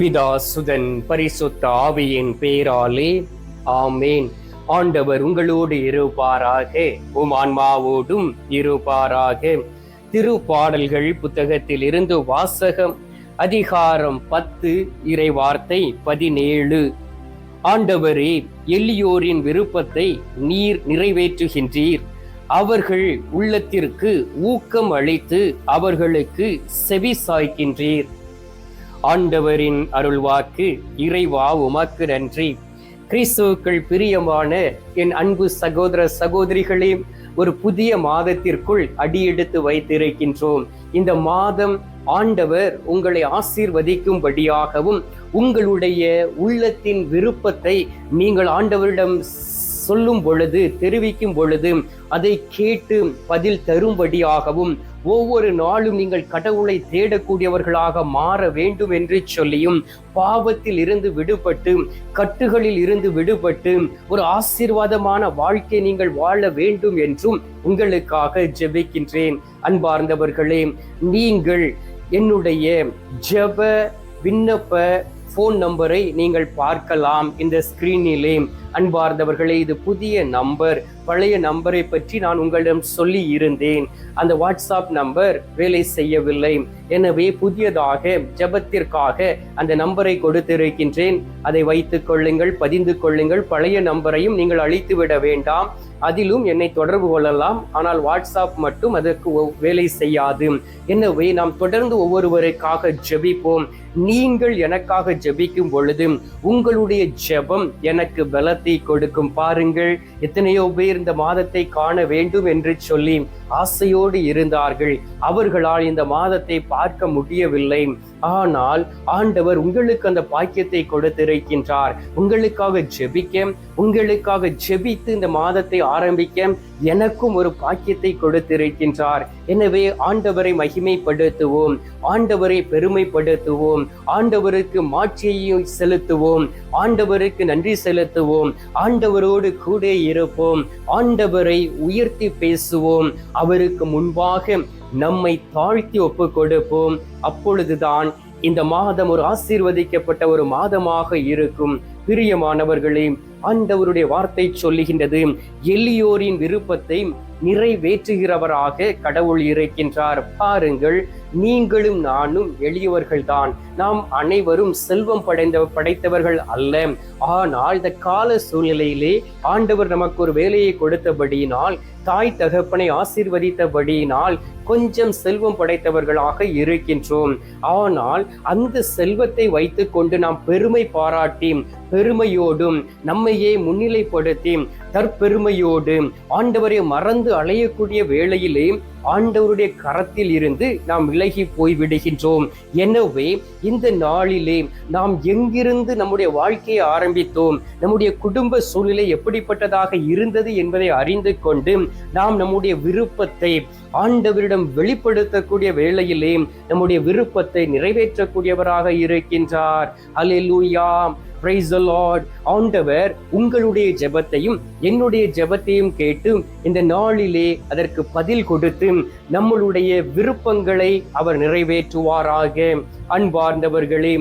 பிதா சுதன் பரிசுத்த ஆவியின் பேராலே ஆமேன். ஆண்டவர் உங்களோடு இருப்பாராக உம் ஆன்மாவோடும் இருப்பாராக. திருப்பாடல்கள் புத்தகத்தில் இருந்து வாசகம் அதிகாரம் பத்து இறைவார்த்தை பதினேழு. ஆண்டவரே எல்லியோரின் விருப்பத்தை நீர் நிறைவேற்றுகின்றீர். அவர்கள் உள்ளத்திற்கு ஊக்கம் அளித்து அவர்களுக்கு செவி சாய்க்கின்றீர் ஆண்டவரின் அருள்வாக்கு இறைவா உமக்கு நன்றி கிறிஸ்துவுக்கள் பிரியமான என் அன்பு சகோதர சகோதரிகளே ஒரு புதிய மாதத்திற்குள் அடியெடுத்து வைத்திருக்கின்றோம். இந்த மாதம் ஆண்டவர் உங்களை ஆசீர்வதிக்கும்படியாகவும் உங்களுடைய உள்ளத்தின் விருப்பத்தை நீங்கள் ஆண்டவரிடம் சொல்லும் பொழுது தெரிவிக்கும் பொழுது அதை கேட்டு பதில் தரும்படியாகவும் ஒவ்வொரு நாளும் நீங்கள் கடவுளை தேடக்கூடியவர்களாக மாற வேண்டும் என்று சொல்லியும் பாவத்தில் இருந்து விடுபட்டு கட்டுகளில் இருந்து விடுபட்டு ஒரு ஆசீர்வாதமான வாழ்க்கை நீங்கள் வாழ வேண்டும் என்றும் உங்களுக்காக ஜெபிக்கின்றேன். அன்பார்ந்தவர்களே நீங்கள் என்னுடைய ஜெப விண்ணப்ப ஃபோன் நம்பரை நீங்கள் பார்க்கலாம் இந்த ஸ்கிரீனிலே அன்பார்ந்தவர்களே இது புதிய நம்பர் பழைய நம்பரை பற்றி நான் உங்களிடம் சொல்லி இருந்தேன். அந்த வாட்ஸ்அப் நம்பர் வேலை செய்யவில்லை. எனவே புதியதாக ஜபத்திற்காக அந்த நம்பரை கொடுத்திருக்கின்றேன். அதை வைத்துக் கொள்ளுங்கள் பதிந்து கொள்ளுங்கள். பழைய நம்பரையும் நீங்கள் அழித்து விட வேண்டாம். அதிலும் என்னை தொடர்பு கொள்ளலாம். ஆனால் வாட்ஸ்அப் மட்டும் அதற்கு ஒ- வேலை செய்யாது. எனவே நாம் தொடர்ந்து ஒவ்வொருவருக்காக ஜெபிப்போம். நீங்கள் எனக்காக ஜெபிக்கும் பொழுது உங்களுடைய ஜெபம் எனக்கு பலத்தை கொடுக்கும். பாருங்கள் எத்தனையோ பேர் இந்த மாதத்தை காண வேண்டும் என்று சொல்லி ஆசையோடு இருந்தார்கள். அவர்களால் இந்த மாதத்தை பார்க்க முடியவில்லை. ஆனால் ஆண்டவர் உங்களுக்கு அந்த பாக்கியத்தை கொடுத்திருக்கின்றார். உங்களுக்காக ஜெபிக்க உங்களுக்காக ஜெபித்து இந்த மாதத்தை ஆரம்பிக்க எனக்கும் ஒரு பாக்கியத்தை கொடுத்திருக்கின்றார். எனவே ஆண்டவரை மகிமைப்படுத்துவோம். ஆண்டவரை பெருமைப்படுத்துவோம். ஆண்டவருக்கு மாட்சியை செலுத்துவோம். ஆண்டவருக்கு நன்றி செலுத்துவோம். ஆண்டவரோடு கூட இருப்போம். ஆண்டவரை உயர்த்தி பேசுவோம். அவருக்கு முன்பாக நம்மை தாழ்த்தி ஒப்பு கொடுப்போம் அப்பொழுதுதான் இந்த மாதம் ஒரு ஆசீர்வதிக்கப்பட்ட ஒரு மாதமாக இருக்கும். பிரியமானவர்களே ஆண்டவருடைய வார்த்தை சொல்லுகின்றது எளியோரின் விருப்பத்தை நிறைவேற்றுகிறவராக கடவுள் இருக்கின்றார். பாருங்கள் நீங்களும் நானும் எளியவர்கள்தான். நாம் அனைவரும் செல்வம் படைந்த படைத்தவர்கள் அல்ல. ஆனால் இந்த கால சூழ்நிலையிலே ஆண்டவர் நமக்கு ஒரு வேலையை கொடுத்தபடியினால் தாய் தகப்பனை ஆசீர்வதித்தபடியினால் கொஞ்சம் செல்வம் படைத்தவர்களாக இருக்கின்றோம். ஆனால் அந்த செல்வத்தை வைத்துக்கொண்டு நாம் பெருமை பாராட்டி பெருமையோடும் நம்மையே முன்னிலைப்படுத்தி தற்பெருமையோடு ஆண்டவரை மறந்து அலையக்கூடிய வேளையிலே ஆண்டவருடைய கரத்தில் இருந்து நாம் விலகி போய் விடுகின்றோம். எனவே இந்த நாளிலே நாம் எங்கிருந்து நம்முடைய வாழ்க்கையை ஆரம்பித்தோம்? நம்முடைய குடும்ப சூழ்நிலை எப்படிப்பட்டதாக இருந்தது என்பதை அறிந்து கொண்டு நாம் நம்முடைய விருப்பத்தை ஆண்டவரிடம் வெளிப்படுத்தக்கூடிய வேளையிலே நம்முடைய விருப்பத்தை நிறைவேற்றக்கூடியவராக இருக்கின்றார். அலிலூயாம் பிரைஸ் the ஆண்டவர் உங்களுடைய ஜெபத்தையும் என்னுடைய ஜெபத்தையும் கேட்டு இந்த நாளிலே அதற்கு பதில் கொடுத்து நம்மளுடைய விருப்பங்களை அவர் நிறைவேற்றுவாராக. அன்பார்ந்தவர்களே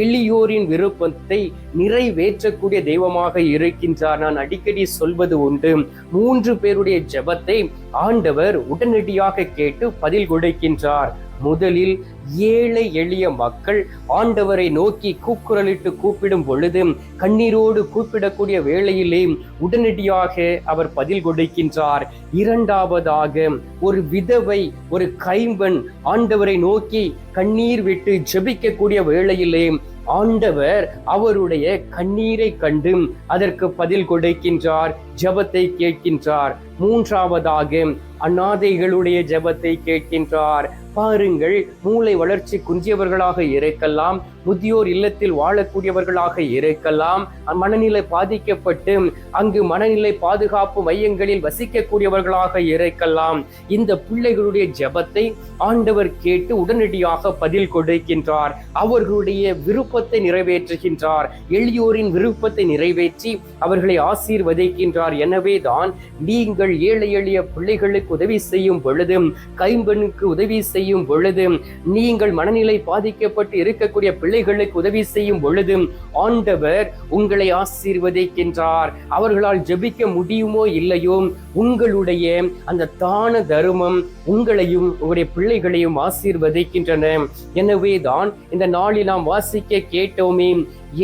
எளியோரின் விருப்பத்தை நிறைவேற்றக்கூடிய தெய்வமாக இருக்கின்றார். நான் அடிக்கடி சொல்வது உண்டு மூன்று பேருடைய ஜெபத்தை ஆண்டவர் உடனடியாக கேட்டு பதில் கொடுக்கின்றார். முதலில் ஏழை எளிய மக்கள் ஆண்டவரை நோக்கி கூக்குரலிட்டு கூப்பிடும் பொழுது கண்ணீரோடு கூப்பிடக்கூடிய வேளையிலே உடனடியாக அவர் பதில் கொடுக்கின்றார். இரண்டாவதாக ஒரு விதவை ஒரு கைம்பன் ஆண்டவரை நோக்கி கண்ணீர் விட்டு ஜெபிக்கக்கூடிய வேளையிலே ஆண்டவர் அவருடைய கண்ணீரை கண்டு அதற்கு பதில் கொடுக்கின்றார் ஜெபத்தை கேட்கின்றார். மூன்றாவதாக அநாதைகளுடைய ஜெபத்தை கேட்கின்றார். பாருங்கள் மூளை வளர்ச்சி குன்றியவர்களாக இருக்கலாம் முதியோர் இல்லத்தில் வாழக்கூடியவர்களாக இருக்கலாம். மனநிலை பாதிக்கப்பட்டு அங்கு மனநிலை பாதுகாப்பு மையங்களில் வசிக்கக்கூடியவர்களாக இருக்கலாம். இந்த பிள்ளைகளுடைய ஜபத்தை ஆண்டவர் கேட்டு உடனடியாக பதில் கொடுக்கின்றார். அவர்களுடைய விருப்பத்தை நிறைவேற்றுகின்றார். எளியோரின் விருப்பத்தை நிறைவேற்றி அவர்களை ஆசீர்வதிக்கின்றார். எனவே தான் நீங்கள் ஏழை எளிய பிள்ளைகளுக்கு உதவி செய்யும் பொழுதும் கைம்பெண்ணுக்கு உதவி செய்யும் பொழுது நீங்கள் மனநிலை பாதிக்கப்பட்டு இருக்கக்கூடிய பிள்ளைகளுக்கு உதவி செய்யும் பொழுது ஆண்டவர் உங்களை ஆசீர்வதிக்கின்றார். அவர்களால் ஜெபிக்க முடியுமோ இல்லையோ உங்களுடைய அந்த தான தருமம் உங்களையும் உங்களுடைய பிள்ளைகளையும் ஆசீர்வதிக்கின்றன. எனவே தான் இந்த நாளில் நாம் வாசிக்க கேட்டோமே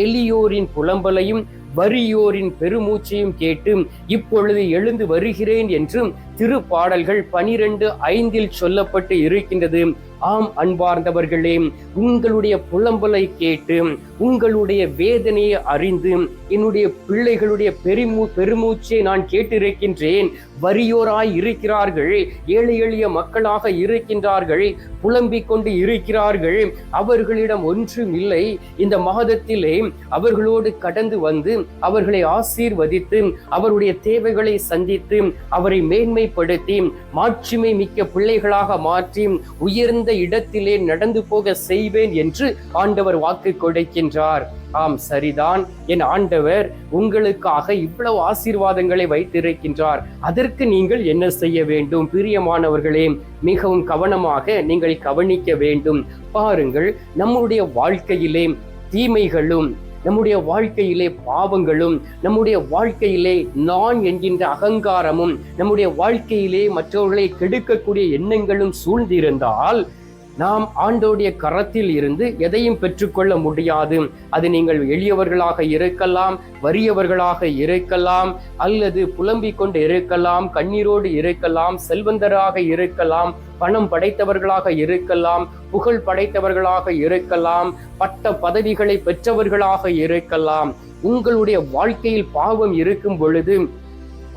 எளியோரின் புலம்பலையும் வறியோரின் பெருமூச்சையும் கேட்டு இப்பொழுது எழுந்து வருகிறேன் என்றும் திருப்பாடல்கள் பனிரெண்டு ஐந்தில் சொல்லப்பட்டு இருக்கின்றது. ஆம் அன்பார்ந்தவர்களே உங்களுடைய புலம்பலை கேட்டு உங்களுடைய வேதனையை அறிந்து என்னுடைய பிள்ளைகளுடைய பெருமூ பெருமூச்சை நான் கேட்டிருக்கின்றேன். வறியோராய் இருக்கிறார்கள் ஏழை எளிய மக்களாக இருக்கின்றார்கள் புலம்பிக் கொண்டு இருக்கிறார்கள். அவர்களிடம் ஒன்றும் இல்லை. இந்த மாதத்திலே அவர்களோடு கடந்து வந்து அவர்களை ஆசீர்வதித்து அவருடைய தேவைகளை சந்தித்து அவரை மேன்மைப்படுத்தி மாட்சிமை மிக்க பிள்ளைகளாக மாற்றி உயர்ந்த இடத்திலே நடந்து போக செய்வேன் என்று ஆண்டவர் வாக்கு கொடுக்கின்றார். ஆம் சரிதான். என் ஆண்டவர் உங்களுக்காக இவ்வளவு ஆசீர்வாதங்களை வைத்திருக்கின்றார். அதற்கு நீங்கள் என்ன செய்ய வேண்டும்? பிரியமானவர்களே மிகவும் கவனமாக நீங்கள் கவனிக்க வேண்டும். பாருங்கள் நம்முடைய வாழ்க்கையிலே தீமைகளும் நம்முடைய வாழ்க்கையிலே பாவங்களும் நம்முடைய வாழ்க்கையிலே நான் என்கின்ற அகங்காரமும் நம்முடைய வாழ்க்கையிலே மற்றவர்களை கெடுக்கக்கூடிய எண்ணங்களும் சூழ்ந்திருந்தால் நாம் ஆண்டோடைய கரத்தில் இருந்து எதையும் பெற்றுக்கொள்ள முடியாது. அது நீங்கள் எளியவர்களாக இருக்கலாம் வறியவர்களாக இருக்கலாம் அல்லது புலம்பிக் கொண்டு இருக்கலாம் கண்ணீரோடு இருக்கலாம் செல்வந்தராக இருக்கலாம் பணம் படைத்தவர்களாக இருக்கலாம் புகழ் படைத்தவர்களாக இருக்கலாம் பட்ட பதவிகளை பெற்றவர்களாக இருக்கலாம். உங்களுடைய வாழ்க்கையில் பாவம் இருக்கும் பொழுது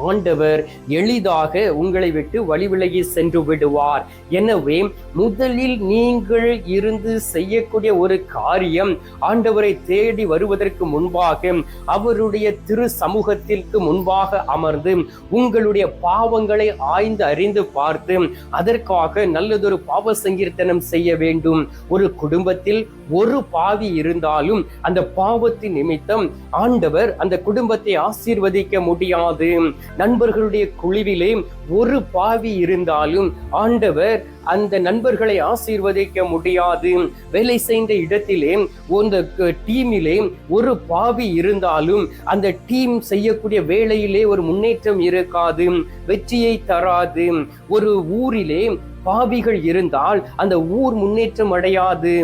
ஆண்டவர் எளிதாக உங்களை விட்டு வழிவிலகி சென்று விடுவார். எனவே முதலில் நீங்கள் இருந்து செய்யக்கூடிய ஒரு காரியம் ஆண்டவரை தேடி வருவதற்கு முன்பாக அவருடைய திரு சமூகத்திற்கு முன்பாக அமர்ந்து உங்களுடைய பாவங்களை ஆய்ந்து அறிந்து பார்த்து அதற்காக நல்லதொரு பாவ சங்கீர்த்தனம் செய்ய வேண்டும். ஒரு குடும்பத்தில் ஒரு பாவி இருந்தாலும் அந்த பாவத்தின் நிமித்தம் ஆண்டவர் அந்த குடும்பத்தை ஆசீர்வதிக்க முடியாது. நண்பர்களுடைய குழுவிலே ஒரு பாவி இருந்தாலும் ஆண்டவர் அந்த நண்பர்களை ஆசீர்வதிக்க முடியாது. வேலை செய்த இடத்திலே அந்த டீமிலே ஒரு பாவி இருந்தாலும் அந்த டீம் செய்யக்கூடிய வேலையிலே ஒரு முன்னேற்றம் இருக்காது வெற்றியை தராது. ஒரு ஊரிலே பாவிகள் இருந்தால் அந்த ஊர் முன்னேற்றம் அடையாது.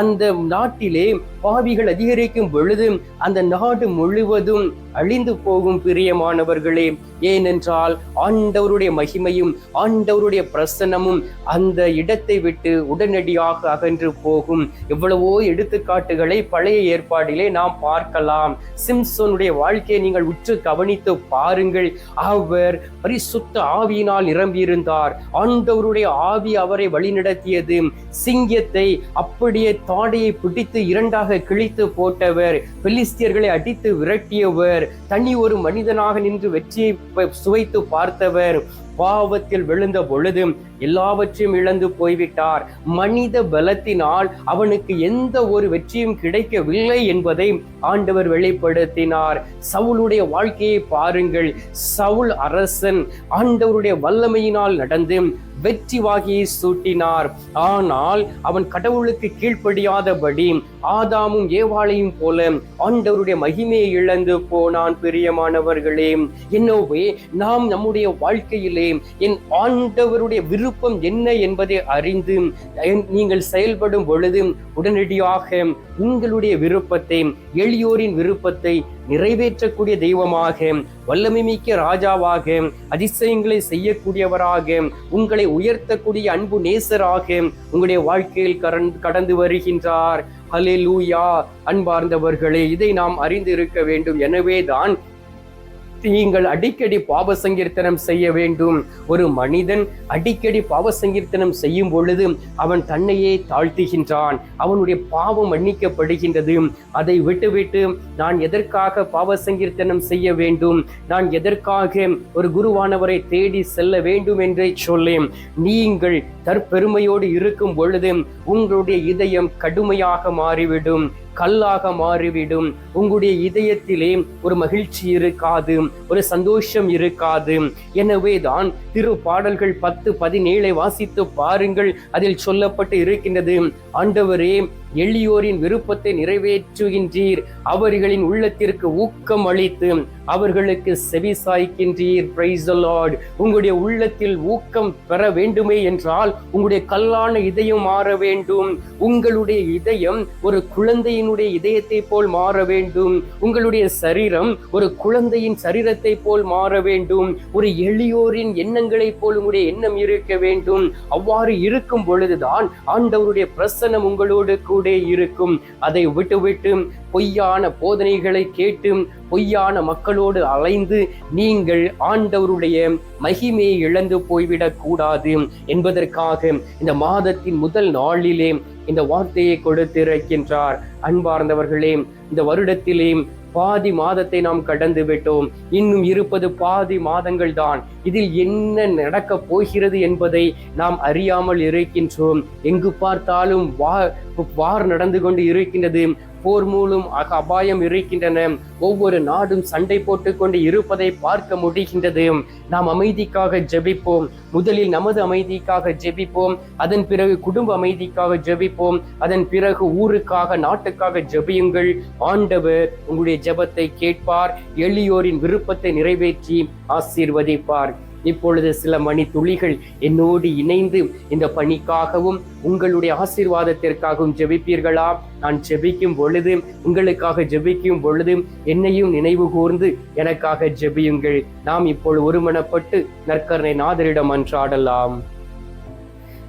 அந்த நாட்டிலே பாவிகள் அதிகரிக்கும் பொழுது அந்த நாடு முழுவதும் அழிந்து போகும் பிரியமானவர்களே. ஏனென்றால் ஆண்டவருடைய மகிமையும் ஆண்டவருடைய பிரசன்னமும் அந்த இடத்தை விட்டு உடனடியாக அகன்று போகும். எவ்வளவோ எடுத்துக்காட்டுகளை பழைய ஏற்பாடிலே நாம் பார்க்கலாம். சிம்சோனுடைய வாழ்க்கையை நீங்கள் உற்று கவனித்து பாருங்கள். அவர் பரிசுத்த ஆவியினால் நிரம்பியிருந்தார். ஆண்டவருடைய ஆவி அவரை வழிநடத்தியது. சிங்கத்தை அப்படியே தாடையை பிடித்து இரண்டாக கிழித்து போட்டவர். பெலிஸ்தியர்களை அடித்து விரட்டியவர். தனி ஒரு மனிதனாக நின்று வெற்றியை சுவைத்து பார்த்தவர். பாவத்தில் விழுந்த பொழுது எல்லாவற்றையும் இழந்து போய்விட்டார். மனித பலத்தினால் அவனுக்கு எந்த ஒரு வெற்றியும் கிடைக்கவில்லை என்பதை ஆண்டவர் வெளிப்படுத்தினார். சவுளுடைய வாழ்க்கையை பாருங்கள். சவுல் அரசன் ஆண்டவருடைய வல்லமையினால் நடந்து வெற்றி வாகியை சூட்டினார். ஆனால் அவன் கடவுளுக்கு கீழ்ப்படியாதபடி ஆதாமும் ஏவாளையும் போல ஆண்டவருடைய மகிமையை இழந்து போனான் பிரியமானவர்களே. என்னோவே நாம் நம்முடைய வாழ்க்கையிலே என் ஆண்டவருடைய விருப்பம் என்ன என்பதை அறிந்து நீங்கள் செயல்படும் பொழுது உடனடியாக உங்களுடைய விருப்பத்தை எளியோரின் விருப்பத்தை நிறைவேற்றக்கூடிய தெய்வமாக வல்லமை மிக்க ராஜாவாக அதிசயங்களை செய்யக்கூடியவராக உங்களை உயர்த்தக்கூடிய அன்பு நேசராக உங்களுடைய வாழ்க்கையில் கடந்து வருகின்றார். ஹலே லூயா அன்பார்ந்தவர்களே இதை நாம் அறிந்து இருக்க வேண்டும். எனவேதான் நீங்கள் அடிக்கடி பாவ சங்கீர்த்தனம் செய்ய வேண்டும். ஒரு மனிதன் அடிக்கடி பாவ சங்கீர்த்தனம் செய்யும் பொழுது அவன் தன்னையே தாழ்த்துகின்றான். அவனுடைய பாவம் மன்னிக்கப்படுகின்றது. அதை விட்டுவிட்டு நான் எதற்காக பாவ சங்கீர்த்தனம் செய்ய வேண்டும்? நான் எதற்காக ஒரு குருவானவரை தேடி செல்ல வேண்டும் என்றே சொல்லேன். நீங்கள் தற்பெருமையோடு இருக்கும் பொழுது உங்களுடைய இதயம் கடுமையாக மாறிவிடும் கல்லாக மாறிவிடும். உங்களுடைய இதயத்திலே ஒரு மகிழ்ச்சி இருக்காது ஒரு சந்தோஷம் இருக்காது. எனவே தான் திரு பாடல்கள் பத்து பதினேழை வாசித்து பாருங்கள். அதில் சொல்லப்பட்டு இருக்கின்றது ஆண்டவரே எளியோரின் விருப்பத்தை நிறைவேற்றுகின்றீர். அவர்களின் உள்ளத்திற்கு ஊக்கம் அளித்து அவர்களுக்கு செவி சாய்க்கின்றீர். பிரைஸ் லார்ட் உங்களுடைய உள்ளத்தில் ஊக்கம் பெற வேண்டுமே என்றால் உங்களுடைய கல்லான இதயம் மாற வேண்டும். உங்களுடைய இதயம் ஒரு குழந்தையினுடைய இதயத்தை போல் மாற வேண்டும். உங்களுடைய சரீரம் ஒரு குழந்தையின் சரீரத்தை போல் மாற வேண்டும். ஒரு எளியோரின் எண்ணங்களைப் போல் உங்களுடைய எண்ணம் இருக்க வேண்டும். அவ்வாறு இருக்கும் பொழுதுதான் ஆண்டவருடைய பிரசனம் உங்களோடு கூட இருக்கும். அதை விட்டுவிட்டு பொய்யான போதனைகளை கேட்டு பொய்யான மக்களோடு அலைந்து நீங்கள் ஆண்டவருடைய மகிமையை இழந்து போய்விடக் கூடாது என்பதற்காக இந்த மாதத்தின் முதல் நாளிலே இந்த வார்த்தையை கொடுத்திருக்கின்றார். அன்பார்ந்தவர்களே இந்த வருடத்திலே பாதி மாதத்தை நாம் கடந்து விட்டோம் இன்னும் இருப்பது பாதி மாதங்கள் தான் இதில் என்ன நடக்கப் போகிறது என்பதை நாம் அறியாமல் இருக்கின்றோம். எங்கு பார்த்தாலும் வார் வார் நடந்து கொண்டு இருக்கின்றது. போர் மூலம் அக அபாயம் இருக்கின்றன. ஒவ்வொரு நாடும் சண்டை போட்டுக்கொண்டு இருப்பதை பார்க்க முடிகின்றது. நாம் அமைதிக்காக ஜெபிப்போம். முதலில் நமது அமைதிக்காக ஜெபிப்போம். அதன் பிறகு குடும்ப அமைதிக்காக ஜெபிப்போம். அதன் பிறகு ஊருக்காக நாட்டுக்காக ஜெபியுங்கள். ஆண்டவர் உங்களுடைய ஜெபத்தை கேட்பார். எளியோரின் விருப்பத்தை நிறைவேற்றி ஆசீர்வதிப்பார். இப்பொழுது சில மணி துளிகள் என்னோடு இணைந்து இந்த பணிக்காகவும் உங்களுடைய ஆசீர்வாதத்திற்காகவும் ஜெபிப்பீர்களா? நான் ஜெபிக்கும் பொழுது உங்களுக்காக ஜெபிக்கும் பொழுது என்னையும் நினைவு கூர்ந்து எனக்காக ஜெபியுங்கள். நாம் இப்பொழுது ஒருமனப்பட்டு நற்கரணை நாதரிடம் அன்றாடலாம்.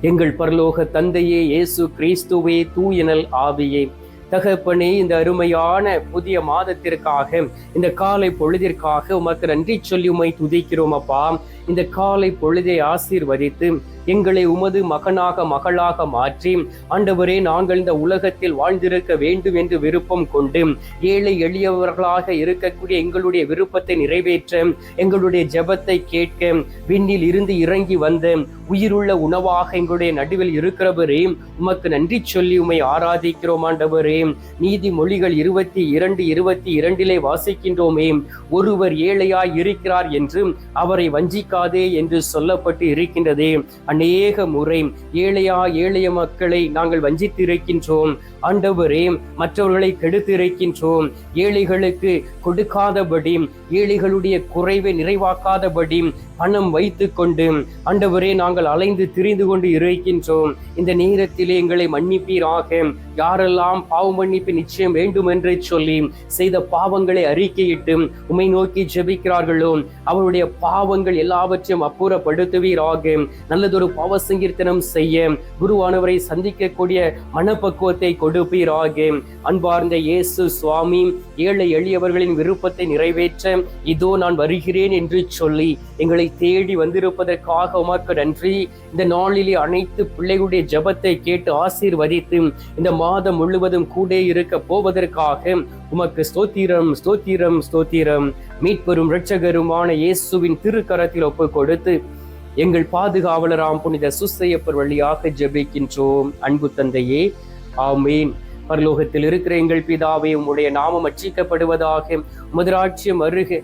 எங்கள் பரலோக தந்தையே இயேசு கிறிஸ்துவே தூயனல் ஆவியே. தகப்பனே இந்த அருமையான புதிய மாதத்திற்காக இந்த காலை பொழுதிற்காக உமக்கு நன்றி சொல்லி உமை துதிக்கிறோம் அப்பா. இந்த காலை பொழுதை ஆசீர்வதித்து எங்களை உமது மகனாக மகளாக மாற்றி ஆண்டவரே நாங்கள் இந்த உலகத்தில் வாழ்ந்திருக்க வேண்டும் என்று விருப்பம் கொண்டு ஏழை எளியவர்களாக இருக்கக்கூடிய எங்களுடைய விருப்பத்தை நிறைவேற்ற எங்களுடைய ஜெபத்தை கேட்க விண்ணில் இருந்து இறங்கி வந்த உயிருள்ள உணவாக எங்களுடைய நடுவில் இருக்கிறவரே உமக்கு நன்றி சொல்லி உமை ஆராதிக்கிறோம் ஆண்டவரே. நீதிமொழிகள் இருபத்தி இரண்டு இருபத்தி இரண்டிலே வாசிக்கின்றோமே ஒருவர் ஏழையாய் இருக்கிறார் என்று அவரை வஞ்சிக்காதே என்று சொல்லப்பட்டு இருக்கின்றதே. அநேக முறை ஏழையா ஏழைய மக்களை நாங்கள் வஞ்சித்திருக்கின்றோம். ஆண்டவரே மற்றவர்களை கெடுத்திருக்கின்றோம். ஏழைகளுக்கு கொடுக்காதபடி ஏழைகளுடைய குறைவை நிறைவாக்காதபடி பணம் வைத்து கொண்டு ஆண்டவரே நாங்கள் அலைந்து திரிந்து கொண்டு இருக்கின்றோம் இந்த நேரத்திலே எங்களை மன்னிப்பீராக. யாரெல்லாம் பாவம் மன்னிப்பு நிச்சயம் வேண்டும் என்று சொல்லி செய்த பாவங்களை அறிக்கையிட்டு உமை நோக்கி ஜெபிக்கிறார்களோ அவருடைய பாவங்கள் எல்லாவற்றையும் அப்புறப்படுத்துவீராக. நல்லதொரு பாவ சங்கீர்த்தனம் செய்ய குருவானவரை சந்திக்கக்கூடிய மனப்பக்குவத்தை கொடுப்பீராக. அன்பார்ந்த இயேசு சுவாமி ஏழை எளியவர்களின் விருப்பத்தை நிறைவேற்ற இதோ நான் வருகிறேன் என்று சொல்லி எங்களை தேடி வந்திருப்பதற்காக உமக்கு நன்றி. இந்த நாளிலே அனைத்து பிள்ளைகளுடைய ஜெபத்தை கேட்டு ஆசீர்வதித்து இந்த மாதம் முழுவதும் கூட இருக்க போவதற்காக உமக்கு ஸ்தோத்திரம் ஸ்தோத்திரம் ஸ்தோத்திரம். மீட்பெரும் இரட்சகருமான இயேசுவின் திருக்கரத்தில் ஒப்பு கொடுத்து எங்கள் பாதுகாவலராம் புனித சுசையப்பர் வழியாக ஜெபிக்கின்றோம். அன்பு தந்தையே ஆமீன். பரலோகத்தில் இருக்கிற எங்கள் பிதாவே உம்முடைய நாமம் அச்சிக்கப்படுவதாக உமது அருகே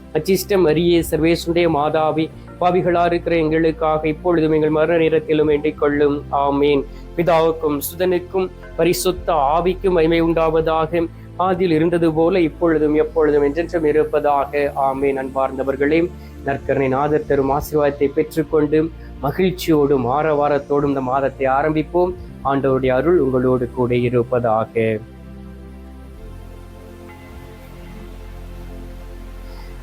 அச்சிஷ்ட மரியே சர்வேசுடைய மாதாவி பாவிகளா இருக்கிற எங்களுக்காக இப்பொழுதும் எங்கள் மரண நேரத்திலும் வேண்டிக் கொள்ளும். ஆமேன். பிதாவுக்கும் சுதனுக்கும் பரிசுத்த ஆவிக்கும் மகிமை உண்டாவதாக. ஆதியில் இருந்தது போல இப்பொழுதும் எப்பொழுதும் என்றென்றும் இருப்பதாக. ஆமே நண்பார்ந்தவர்களே நற்கரணை நாதர் தரும் ஆசீர்வாதத்தை பெற்றுக்கொண்டு மகிழ்ச்சியோடும் ஆரவாரத்தோடும் இந்த மாதத்தை ஆரம்பிப்போம். ஆண்டவருடைய அருள் உங்களோடு கூட இருப்பதாக.